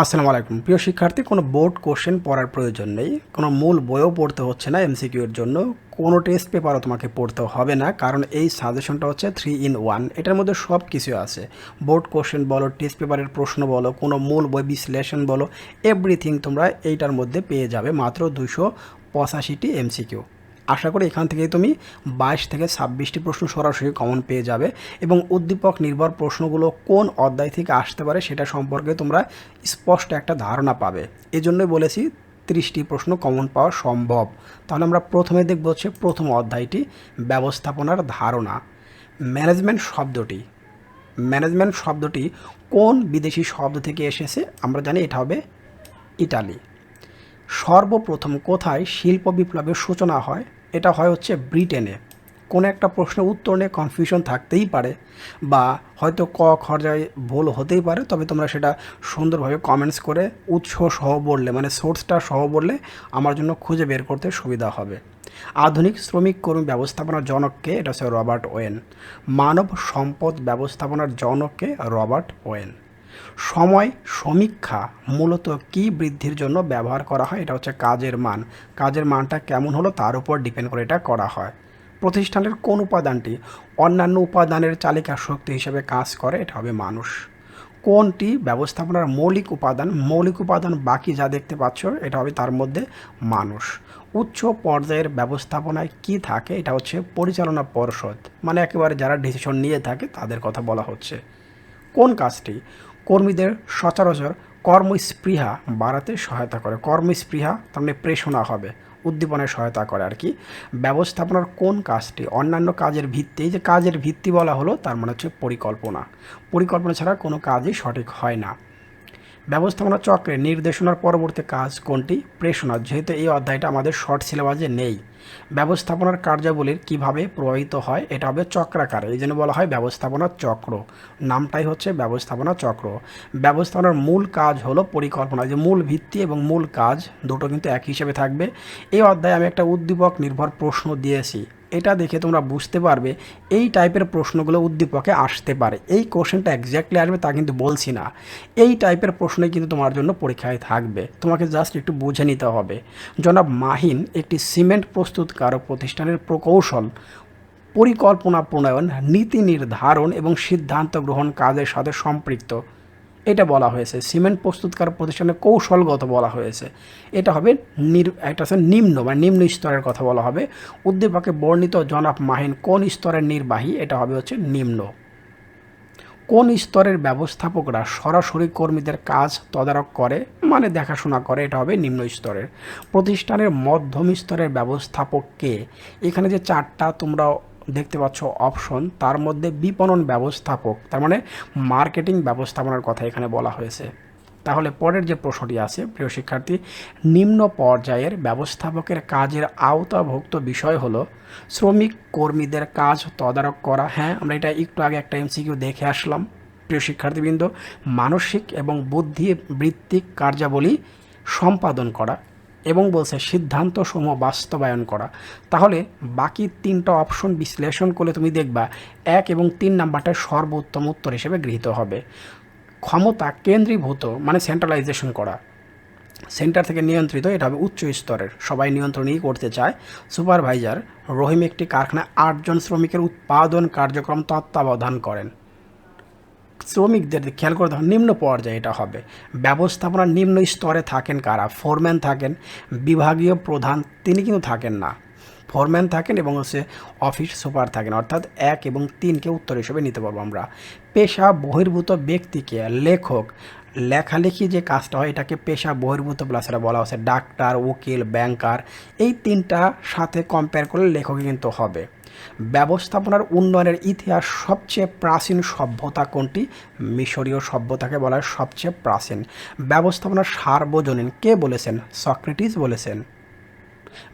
আসসালামু আলাইকুম। প্রিয় শিক্ষার্থী, কোনো বোর্ড কোশ্চেন পড়ার প্রয়োজন নেই, কোনো মূল বইও পড়তে হচ্ছে না এমসিকিউ এর জন্য, কোনো টেস্ট পেপারও তোমাকে পড়তে হবে না, কারণ এই সাজেশনটা হচ্ছে থ্রি ইন ওয়ান এটার মধ্যে সব কিছু আছে। বোর্ড কোশ্চেন বলো, টেস্ট পেপারের প্রশ্ন বলো, কোনো মূল বই বিশ্লেষণ বলো এভরিথিং তোমরা এইটার মধ্যে পেয়ে যাবে, মাত্র দুশো পঁচাশিটি এমসিকিউ আশা করি এখান থেকে তুমি বাইশ থেকে ছাব্বিশটি প্রশ্ন সরাসরি কমন পেয়ে যাবে এবং উদ্দীপক নির্ভর প্রশ্নগুলো কোন অধ্যায় থেকে আসতে পারে সেটা সম্পর্কে তোমরা স্পষ্ট একটা ধারণা পাবে। এজন্যই বলেছি ত্রিশটি প্রশ্ন কমন পাওয়া সম্ভব। তাহলে আমরা প্রথমে দেখব হচ্ছে প্রথম অধ্যায়টি, ব্যবস্থাপনার ধারণা। ম্যানেজমেন্ট শব্দটি। ম্যানেজমেন্ট শব্দটি কোন বিদেশি শব্দ থেকে এসেছে? আমরা জানি এটা হবে ইটালি। সর্বপ্রথম কোথায় শিল্প বিপ্লবের সূচনা হয়? এটা হয় হচ্ছে ব্রিটেনে। কোনো একটা প্রশ্নের উত্তর নিয়ে কনফিউশন থাকতেই পারে বা হয়তো ক খরজায় ভুল হতেই পারে, তবে তোমরা সেটা সুন্দরভাবে কমেন্টস করে উৎস সহ বললে মানে সোর্সটা সহ বললে আমার জন্য খুঁজে বের করতে সুবিধা হবে। আধুনিক শ্রমিক কর্মী ব্যবস্থাপনার জনককে এটা হচ্ছে রবার্ট ওয়েন। মানব সম্পদ ব্যবস্থাপনার জনককে রবার্ট ওয়েন। সময় সমীক্ষা মূলত কি বৃদ্ধির জন্য ব্যবহার করা হয়, এটা হচ্ছে কাজের মান। কাজের মানটা কেমন হলো তার উপর ডিপেন্ড করে এটা করা হয়। প্রতিষ্ঠানের কোন উপাদানটি অন্যান্য উপাদানের চালিকা শক্তি হিসেবে কাজ করে, এটা হবে মানুষ। কোনটি ব্যবস্থাপনার মৌলিক উপাদান মৌলিক উপাদান বাকি যা দেখতে পাচ্ছ, এটা হবে তার মধ্যে মানুষ। উচ্চ পর্যায়ের ব্যবস্থাপনায় কি থাকে, এটা হচ্ছে পরিচালনা পর্ষদ। মানে একেবারে যারা ডিসিশন নিয়ে থাকে, তাদের কথা বলা হচ্ছে। কোন কাজটি? কর্মীদের সচরাচর কর্মস্পৃহা বাড়াতে সহায়তা করে। কর্মস্পৃহা, তার মানে প্রেষণা হবে, উদ্দীপনায় সহায়তা করে আর কি। ব্যবস্থাপনার কোন কাজটি, অন্যান্য কাজের ভিত্তি যে কাজের ভিত্তি বলা হলো, তার মানে হচ্ছে পরিকল্পনা। পরিকল্পনা ছাড়া কোনো কাজই সঠিক হয় না। ব্যবস্থাপনা চক্রে নির্দেশনার পরবর্তী কাজ কোনটি? প্রেষণা। যেহেতু এই অধ্যায়টা আমাদের শর্ট সিলেবাসে নেই, ব্যবস্থাপনার কার্যাবলীর কীভাবে প্রভাবিত হয় এটা হবে চক্রাকারে। এই জন্য বলা হয় ব্যবস্থাপনা চক্র। নামটাই হচ্ছে ব্যবস্থাপনা চক্র। ব্যবস্থাপনার মূল কাজ হলো পরিকল্পনা। যে মূল ভিত্তি এবং মূল কাজ দুটো কিন্তু এক হিসেবে থাকবে। এই অধ্যায়ে আমি একটা উদ্দীপক নির্ভর প্রশ্ন দিয়েছি। এটা দেখে তোমরা বুঝতে পারবে, এই টাইপের প্রশ্নগুলো উদ্দীপকে আসতে পারে। এই কোশ্চেনটা এক্স্যাক্টলি আসবে তা কিন্তু বলছি না। এই টাইপের প্রশ্নই কিন্তু তোমার জন্য পরীক্ষায় থাকবে। তোমাকে জাস্ট একটু বুঝে নিতে হবে। জনাব মাহিন, একটি সিমেন্ট প্রস্তুতকারক প্রতিষ্ঠানের প্রকৌশল, পরিকল্পনা প্রণয়ন, নীতি নির্ধারণ এবং সিদ্ধান্ত গ্রহণ কাজের সাথে সম্পৃক্ত। এটা বলা হয়েছে। সিমেন্ট প্রস্তুতকার প্রতিষ্ঠানে কৌশলগত বলা হয়েছে। এটা হবে নির একটা হচ্ছে নিম্ন বা নিম্ন স্তরের কথা বলা হবে। উদ্দীপকে বর্ণিত জনাব মাহিন কোন স্তরের নির্বাহী? এটা হবে হচ্ছে নিম্ন। কোন স্তরের ব্যবস্থাপকরা সরাসরি কর্মীদের কাজ তদারক করে মানে দেখাশোনা করে, এটা হবে নিম্ন স্তরের। প্রতিষ্ঠানের মধ্যম স্তরের ব্যবস্থাপককে এখানে যে চারটা তোমরা দেখতে পাচ্ছ অপশন তার মধ্যে বিপণন ব্যবস্থাপক, তার মানে মার্কেটিং ব্যবস্থাপনার কথা এখানে বলা হয়েছে। তাহলে পরের যে প্রশ্নটি আছে, প্রিয় শিক্ষার্থী, নিম্ন পর্যায়ের ব্যবস্থাপকের কাজের আওতাভুক্ত বিষয় হলো শ্রমিক কর্মীদের কাজ তদারক করা। হ্যাঁ আমরা এটা একটু আগে একটা এমসিকিউ দেখে আসলাম। প্রিয় শিক্ষার্থীবৃন্দ, মানসিক এবং বুদ্ধি বৃত্তিক কার্যাবলী সম্পাদন করা। এবং বলছে সিদ্ধান্ত সিদ্ধান্তসমূহ বাস্তবায়ন করা। তাহলে বাকি তিনটা অপশন বিশ্লেষণ করলে তুমি দেখবা এক এবং তিন নাম্বারটা সর্বোত্তম উত্তর হিসেবে গৃহীত হবে। ক্ষমতা কেন্দ্রীভূত মানে সেন্ট্রালাইজেশন করা। সেন্টার থেকে নিয়ন্ত্রিত, এটা হবে উচ্চ স্তরের। সবাই নিয়ন্ত্রণই করতে চায়। সুপারভাইজার রহিম একটি কারখানায় আটজন শ্রমিকের উৎপাদন কার্যক্রম তত্ত্বাবধান করেন। শ্রমিকদের খেয়াল করে দেখো, নিম্ন পর্যায়ে এটা হবে। ব্যবস্থাপনার নিম্ন স্তরে থাকেন কারা? ফোরম্যান থাকেন, বিভাগীয় প্রধান তিনি কিন্তু থাকেন না। ফোরম্যান থাকেন এবং হচ্ছে অফিস সুপার থাকেন। অর্থাৎ এক এবং তিনকে উত্তর হিসেবে নিতে পারব আমরা। পেশা বহির্ভূত ব্যক্তিকে লেখক, লেখালেখি যে কাজটা হয়, এটাকে পেশা বহির্ভূত প্লাস এটা বলা হচ্ছে। ডাক্তার, উকিল ব্যাংকার এই তিনটা সাথে কম্পেয়ার করলে লেখকই কিন্তু হবে। ব্যবস্থাপনার উন্নয়নের ইতিহাস সবচেয়ে প্রাচীন সভ্যতা কোনটি? মিশরীয় সভ্যতাকে বলা হয় সবচেয়ে প্রাচীন। ব্যবস্থাপনার সার্বজনীন কে বলেছেন? সক্রেটিস বলেছেন।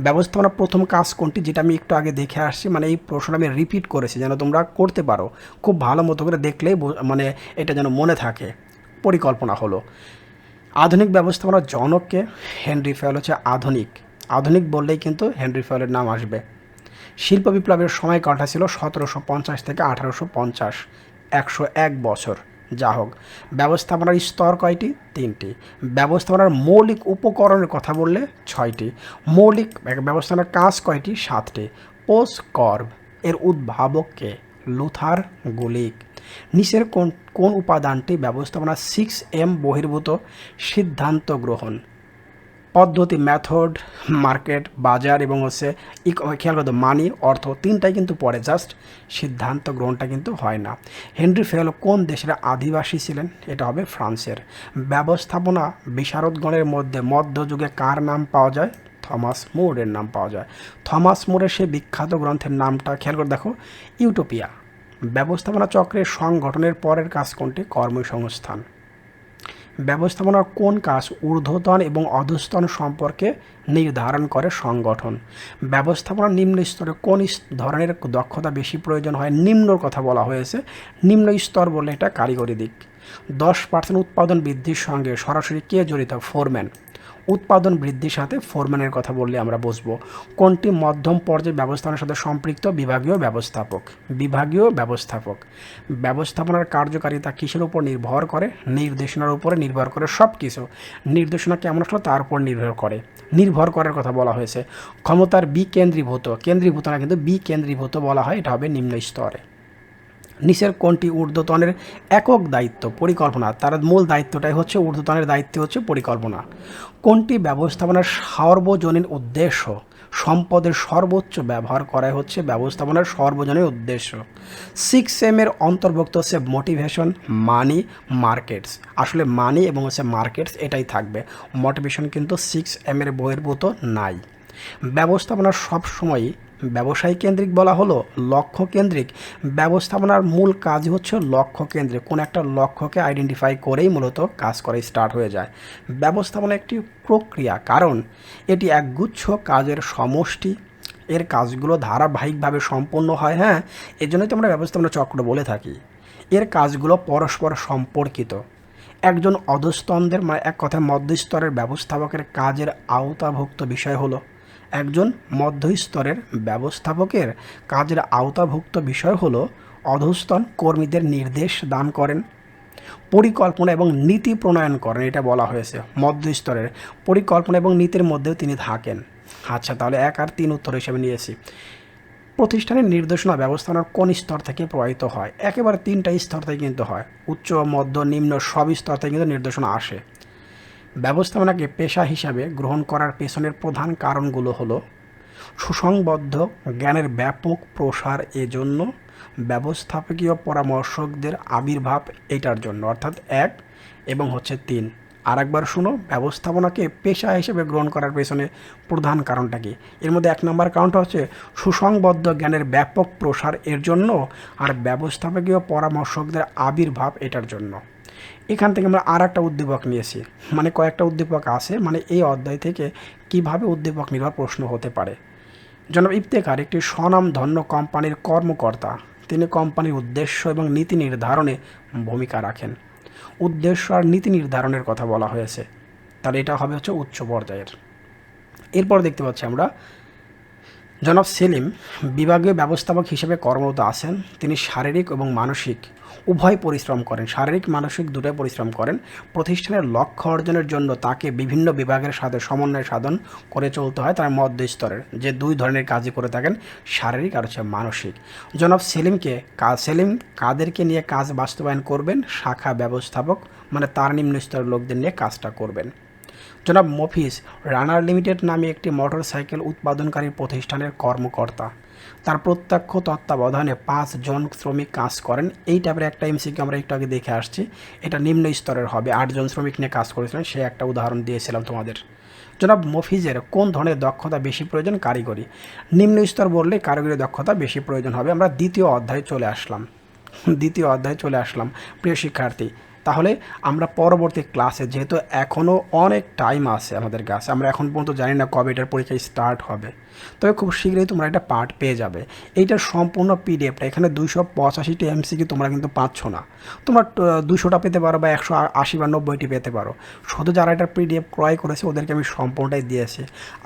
ব্যবস্থাপনার প্রথম কাজ কোনটি? যেটা আমি একটু আগে দেখে আসছি মানে এই প্রশ্নটা আমি রিপিট করেছি যেন তোমরা করতে পারো। খুব ভালো মতো করে দেখলেই মানে এটা যেন মনে থাকে। পরিকল্পনা হলো, আধুনিক ব্যবস্থাপনার জনককে হেনরি ফেল হচ্ছে আধুনিক। আধুনিক বললেই কিন্তু হেনরি ফেলের নাম আসবে। শিল্প বিপ্লবের সময়কালটা ছিল সতেরোশো পঞ্চাশ থেকে আঠারোশো পঞ্চাশ, একশো এক বছর। যা হোক, ব্যবস্থাপনার স্তর কয়টি? তিনটি। ব্যবস্থাপনার মৌলিক উপকরণের কথা বললে ছয়টি। মৌলিক ব্যবস্থাপনার কাজ কয়টি? সাতটি। পোস্ট কর্ভ এর উদ্ভাবককে লুথার গুলিক। নিচের কোন কোন উপাদানটি ব্যবস্থাপনা সিক্স এম বহির্ভূত সিদ্ধান্ত গ্রহণ? পদ্ধতি মেথড মার্কেট বাজার এবং হচ্ছে খেয়াল করতে মানি অর্থ তিনটাই কিন্তু পড়ে জাস্ট সিদ্ধান্ত গ্রহণটা কিন্তু হয় না। হেনরি ফেল কোন দেশের আদিবাসী ছিলেন? এটা হবে ফ্রান্সের। ব্যবস্থাপনা বিশারদগণের মধ্যে মধ্যযুগে কার নাম পাওয়া যায়? থমাস মুরের নাম পাওয়া যায়। থমাস মুরের সেই বিখ্যাত গ্রন্থের নামটা খেয়াল করে দেখো, ইউটোপিয়া। ব্যবস্থাপনা চক্রের সংগঠনের পরের কাজ কোনটি? কর্মসংস্থান। ব্যবস্থাপনার কোন কাজ ঊর্ধ্বতন এবং অধস্তন সম্পর্কে নির্ধারণ করে সংগঠন? ব্যবস্থাপনার নিম্ন স্তরে কোন ধরনের দক্ষতা বেশি প্রয়োজন হয়? নিম্নর কথা বলা হয়েছে। নিম্ন স্তর বললে এটা কারিগরি দিক। দশ পার্সেন্ট উৎপাদন বৃদ্ধির সঙ্গে সরাসরি কে জড়িত? ফোরম্যান। উৎপাদন বৃদ্ধির সাথে ফোরম্যানের কথা বললে আমরা বুঝব কোনটি মধ্যম পর্যায়ে ব্যবস্থাপনার সাথে সম্পৃক্ত? বিভাগীয় ব্যবস্থাপক। বিভাগীয় ব্যবস্থাপক। ব্যবস্থাপনার কার্যকারিতা কিসের উপর নির্ভর করে? নির্দেশনার উপরে নির্ভর করে সব কিছু নির্দেশনা কেমন আসলো? তার উপর নির্ভর করে। নির্ভর করার কথা বলা হয়েছে। ক্ষমতার বিকেন্দ্রীভূত। কেন্দ্রীভূত না, কিন্তু বিকেন্দ্রীভূত বলা হয়। এটা হবে নিম্ন স্তরে। নিচের কোনটি ঊর্ধ্বতনের একক দায়িত্ব, পরিকল্পনা। তার মূল দায়িত্বটাই হচ্ছে ঊর্ধ্বতনের দায়িত্ব হচ্ছে পরিকল্পনা। কোনটি ব্যবস্থাপনার সর্বজনীন উদ্দেশ্য। সম্পদের সর্বোচ্চ ব্যবহার করাই হচ্ছে ব্যবস্থাপনার সর্বজনীন উদ্দেশ্য। সিক্স এম এর অন্তর্ভুক্ত হচ্ছে মোটিভেশন মানি মার্কেটস আসলে মানি এবং হচ্ছে মার্কেটস এটাই থাকবে। মোটিভেশন কিন্তু সিক্স এম এর বহির্ভূত নাই। ব্যবস্থাপনা সবসময়ই ব্যবসায়ী কেন্দ্রিক বলা হলো লক্ষ্য কেন্দ্রিক ব্যবস্থাপনার মূল কাজ হচ্ছে লক্ষ্য কেন্দ্রিক কোন একটা লক্ষ্যকে আইডেন্টিফাই করেই মূলত কাজ করে স্টার্ট হয়ে যায়। ব্যবস্থাপনা একটি প্রক্রিয়া, কারণ এটি একগুচ্ছ কাজের সমষ্টি। এর কাজগুলো ধারাবাহিকভাবে সম্পন্ন হয় হ্যাঁ? এর জন্যই তো আমরা ব্যবস্থাপনা চক্র বলে থাকি। এর কাজগুলো পরস্পর সম্পর্কিত। একজন অধস্তনদের মানে এক কথায় মধ্যস্তরের ব্যবস্থাপকের কাজের আওতাভুক্ত বিষয় হলো একজন মধ্যস্তরের ব্যবস্থাপকের কাজের আওতাভুক্ত বিষয় হলো অধস্তন কর্মীদের নির্দেশ দান করেন, পরিকল্পনা এবং নীতি প্রণয়ন করেন, এটা বলা হয়েছে। মধ্যস্তরের পরিকল্পনা এবং নীতির মধ্যেও তিনি থাকেন। আচ্ছা তাহলে এক আর তিন উত্তর হিসেবে নিয়েছি। প্রতিষ্ঠানের নির্দেশনা ব্যবস্থাপনার কোন স্তর থেকে প্রবাহিত হয়? একেবারে তিনটা স্তর থেকে কিন্তু হয়। উচ্চ, মধ্য, নিম্ন সব স্তর থেকে কিন্তু নির্দেশনা আসে। ব্যবস্থাপনাকে পেশা হিসাবে গ্রহণ করার পেছনের প্রধান কারণগুলো হলো সুসংবদ্ধ, জ্ঞানের ব্যাপক প্রসার এজন্য ব্যবস্থাপকীয় পরামর্শকদের আবির্ভাব এটার জন্য। অর্থাৎ এক এবং হচ্ছে তিন। আর একবার শুনো, ব্যবস্থাপনাকে পেশা হিসেবে গ্রহণ করার পেছনে প্রধান কারণটা কি? এর মধ্যে এক নম্বর কারণটা হচ্ছে সুসংবদ্ধ, জ্ঞানের ব্যাপক প্রসার এর জন্য আর ব্যবস্থাপকীয় পরামর্শকদের আবির্ভাব এটার জন্য। এখান থেকে আমরা আর একটা উদ্দীপক নিয়েছি। মানে কয়েকটা উদ্দীপক আছে। মানে এই অধ্যায় থেকে কীভাবে উদ্দীপক নির্ভর প্রশ্ন হতে পারে। জনাব ইফতেখার একটি স্বনামধন্য কোম্পানির কর্মকর্তা। তিনি কোম্পানির উদ্দেশ্য এবং নীতি নির্ধারণে ভূমিকা রাখেন। উদ্দেশ্য আর নীতি নির্ধারণের কথা বলা হয়েছে। তাহলে এটা হবে হচ্ছে উচ্চ পর্যায়ের। এরপর দেখতে পাচ্ছি আমরা জনাব সেলিম বিভাগীয় ব্যবস্থাপক হিসেবে কর্মরত আছেন। তিনি শারীরিক এবং মানসিক উভয় পরিশ্রম করেন। শারীরিক, মানসিক দুটোই পরিশ্রম করেন। প্রতিষ্ঠানের লক্ষ্য অর্জনের জন্য তাকে বিভিন্ন বিভাগের সাথে সমন্বয় সাধন করে চলতে হয় তার মধ্য স্তরের। যে দুই ধরনের কাজই করে থাকেন, শারীরিক আর হচ্ছে মানসিক। জনাব সেলিমকে কাজ সেলিম কাদেরকে নিয়ে কাজ বাস্তবায়ন করবেন? শাখা ব্যবস্থাপক মানে তার নিম্ন স্তরের লোকদের নিয়ে কাজটা করবেন। জনাব মফিজ, রানার লিমিটেড নামে একটি মোটরসাইকেল উৎপাদনকারী প্রতিষ্ঠানের কর্মকর্তা। তার প্রত্যক্ষ তত্ত্বাবধানে পাঁচ জন শ্রমিক কাজ করেন। এই টাইপের একটা এমসিকে আমরা একটু আগে দেখে আসছি। এটা নিম্ন স্তরের হবে। আটজন শ্রমিক নিয়ে কাজ করেছিলেন। সে একটা উদাহরণ দিয়েছিলাম তোমাদের। জনাব মফিজের কোন ধরনের দক্ষতা বেশি প্রয়োজন? কারিগরি। নিম্ন স্তর বললে কারিগরি দক্ষতা বেশি প্রয়োজন হবে। আমরা দ্বিতীয় অধ্যায়ে চলে আসলাম। দ্বিতীয় অধ্যায়ে চলে আসলাম। প্রিয় শিক্ষার্থী তাহলে আমরা পরবর্তী ক্লাসে যেহেতু এখনও অনেক টাইম আছে আমাদের কাছে আমরা এখন পর্যন্ত জানি না কবে এটার পরীক্ষা স্টার্ট হবে। তবে খুব শীঘ্রই তোমরা একটা পার্ট পেয়ে যাবে। এইটার সম্পূর্ণ পিডিএফটা এখানে দুইশো পঁচাশিটি এমসিকি তোমরা কিন্তু পাচ্ছ না। তোমরা দুশোটা পেতে পারো বা একশো আশি বা নব্বইটি পেতে পারো। শুধু যারা এটা পিডিএফ ক্রয় করেছে, ওদেরকে আমি সম্পূর্ণটাই দিয়েছি।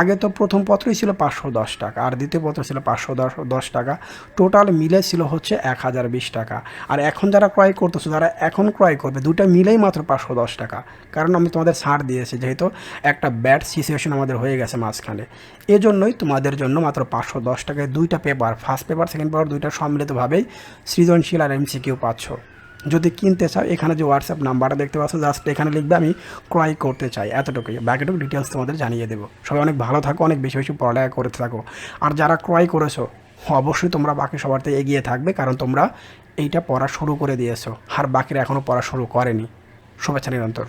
আগে তো প্রথম পত্রই ছিল পাঁচশো দশ টাকা, আর দ্বিতীয় পত্র ছিল পাঁচশো দশ দশ টাকা। টোটাল মিলে ছিল হচ্ছে এক হাজার বিশ টাকা। আর এখন যারা ক্রয় করতেছো, যারা এখন ক্রয় করবে দুটা মিলেই মাত্র পাঁচশো দশ টাকা। কারণ আমি তোমাদের ছাড় দিয়েছি, যেহেতু একটা ব্যাড সিচুয়েশন আমাদের হয়ে গেছে মাঝখানে। এজন্যই তোমাদের জন্য মাত্র পাঁচশো দশ টাকায় দুইটা paper first paper second paper দুইটা সম্মিলিতভাবেই সৃজনশীল আর এমসিকিউ পাচ্ছ। যদি কিনতে চাও, এখানে যে হোয়াটসঅ্যাপ নাম্বারটা দেখতে পাচ্ছ জাস্ট এখানে লিখবে, আমি ক্রয় করতে চাই, এতটুকুই। বাকিটুকু ডিটেলস তোমাদের জানিয়ে দেবো। সবাই অনেক ভালো থাকো, অনেক বেশি বেশি পড়ালেখা করতে থাকো। আর যারা ক্রয় করেছ, অবশ্যই তোমরা বাকি সবার থেকে এগিয়ে থাকবে, কারণ তোমরা এইটা পড়া শুরু করে দিয়েছ। আর বাকিরা এখনও পড়া শুরু করেনি। শুভেচ্ছা নিরন্তর।